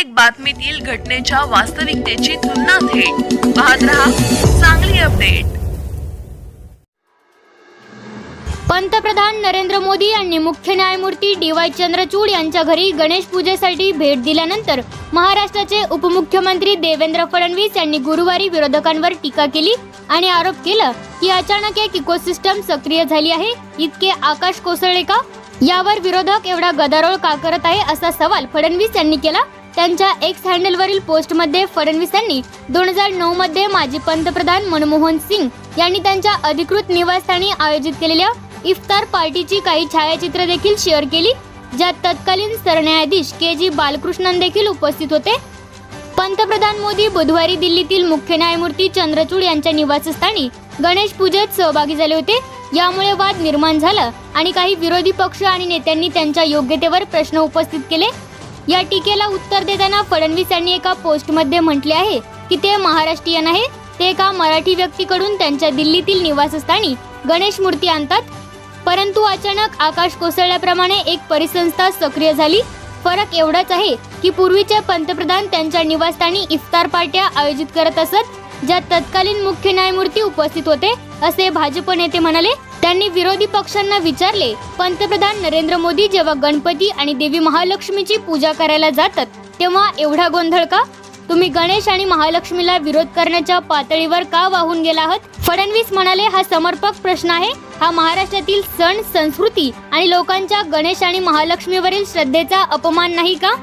प्रत्येक बातमीतील घटनेच्या वास्तविकतेची तुलना थेट. पाहत रहा चांगली अपडेट. पंतप्रधान नरेंद्र मोदी यांनी मुख्य न्यायमूर्ती डी वाय चंद्रचूड यांच्या घरी गणेश पूजेसाठी भेट दिल्यानंतर महाराष्ट्राचे उपमुख्यमंत्री देवेंद्र फडणवीस यांनी गुरुवारी विरोधकांवर टीका केली आणि आरोप केला की अचानक एक इकोसिस्टम सक्रिय झाली आहे इतके आकाश कोसळले का? यावर विरोधक एवढा गदारोळ का करत आहे असा सवाल फडणवीस यांनी केला त्यांच्या एक्स हँडलवरील पोस्टमध्ये फडणवीस यांनी दोन हजार नऊ मध्ये माजी पंतप्रधान मनमोहन सिंग यांनी त्यांच्या अधिकृत निवासस्थानी आयोजित केलेल्या इफ्तार पार्टीची काही छायाचित्र देखील शेअर केली ज्यात तत्कालीन सरन्यायाधीश के जी बालकृष्णन देखील उपस्थित होते. पंतप्रधान मोदी बुधवारी दिल्लीतील मुख्य न्यायमूर्ती चंद्रचूड यांच्या निवासस्थानी गणेश पूजेत सहभागी झाले होते. यामुळे वाद निर्माण झाला आणि काही विरोधी पक्ष आणि नेत्यांनी त्यांच्या योग्यतेवर प्रश्न उपस्थित केले. या टीकेला उत्तर देताना फडणवीस यांनी एका पोस्टमध्ये म्हटले आहे की ते महाराष्ट्रीयन आहे ते एका मराठी व्यक्तीकडून त्यांच्या दिल्लीतील निवासस्थानी गणेश मूर्ती आणतात. परंतु अचानक आकाश कोसळल्याप्रमाणे एक परिसंस्था सक्रिय झाली. फरक एवढाच आहे की पूर्वीचे पंतप्रधान त्यांच्या निवासस्थानी इफ्तार पार्ट्या आयोजित करत असत ज्यात तत्कालीन मुख्य न्यायमूर्ती उपस्थित होते असे भाजप नेते म्हणाले. त्यांनी विरोधी पक्षांना विचारले पंतप्रधान नरेंद्र मोदी जेव्हा गणपती आणि देवी महालक्ष्मीची पूजा करायला जातात तेव्हा एवढा गोंधळ का? तुम्ही गणेश आणि महालक्ष्मीला विरोध करण्याच्या पातळीवर का वाहून गेला आहात? फडणवीस म्हणाले हा समर्पक प्रश्न आहे. हा महाराष्ट्रातील सण संस्कृती आणि लोकांच्या गणेश आणि महालक्ष्मीवरील श्रद्धेचा अपमान नाही का?